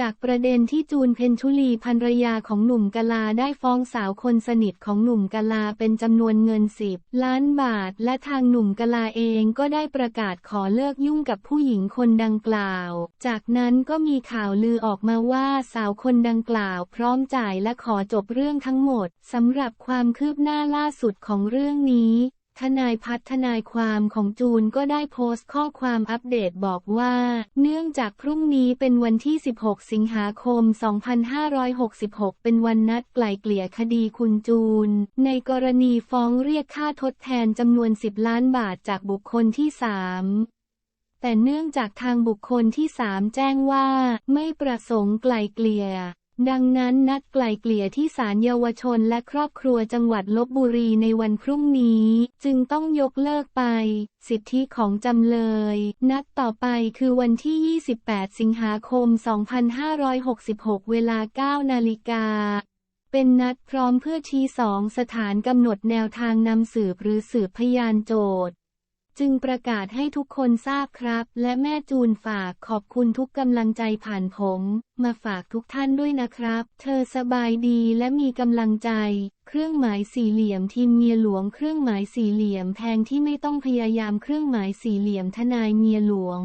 จากประเด็นที่จูนเพนชุลีภรรยาของหนุ่มกะลาได้ฟ้องสาวคนสนิทของหนุ่มกะลาเป็นจำนวนเงิน 10 ล้านบาท และทางหนุ่มกะลาเองก็ได้ประกาศขอเลิกยุ่งกับผู้หญิงคนดังกล่าว จากนั้นก็มีข่าวลือออกมาว่าสาวคนดังกล่าว พร้อมจ่ายและขอจบเรื่องทั้งหมดสำหรับความคืบหน้าล่าสุดของเรื่องนี้ ทนายพัฒทนายความของจูนก็ได้โพสต์ข้อความอัปเดตบอกว่า เนื่องจากพรุ่งนี้เป็นวันที่ 16 สิงหาคม 2566 เป็นวันนัดไกล่เกลี่ยคดีคุณจูน ในกรณีฟ้องเรียกค่าทดแทนจำนวน 10 ล้านบาทจากบุคคลที่ 3แต่เนื่องจากทางบุคคลที่สามแจ้งว่า ไม่ประสงค์ไกล่เกลี่ย ดังนั้นนัดไกล่เกลี่ยที่ศาลเยาวชนและครอบครัวจังหวัดลบบุรีในวันพรุ่งนี้ จึงต้องยกเลิกไป สิทธิของจำเลย นัดต่อไปคือวันที่ 28 สิงหาคม 2566 เวลา 9 นาฬิกาเป็นนัดพร้อมเพื่อชี้สองสถานกำหนดแนวทางนำสืบหรือสืบพยานโจทย์ จึงประกาศให้ทุกคนทราบครับ และแม่จูนฝากขอบคุณทุกกำลังใจผ่านผม มาฝากทุกท่านด้วยนะครับ เธอสบายดีและมีกำลังใจ เครื่องหมายสี่เหลี่ยมทีมเมียหลวง เครื่องหมายสี่เหลี่ยมแพงที่ไม่ต้องพยายามเครื่องหมายสี่เหลี่ยมทนายเมียหลวง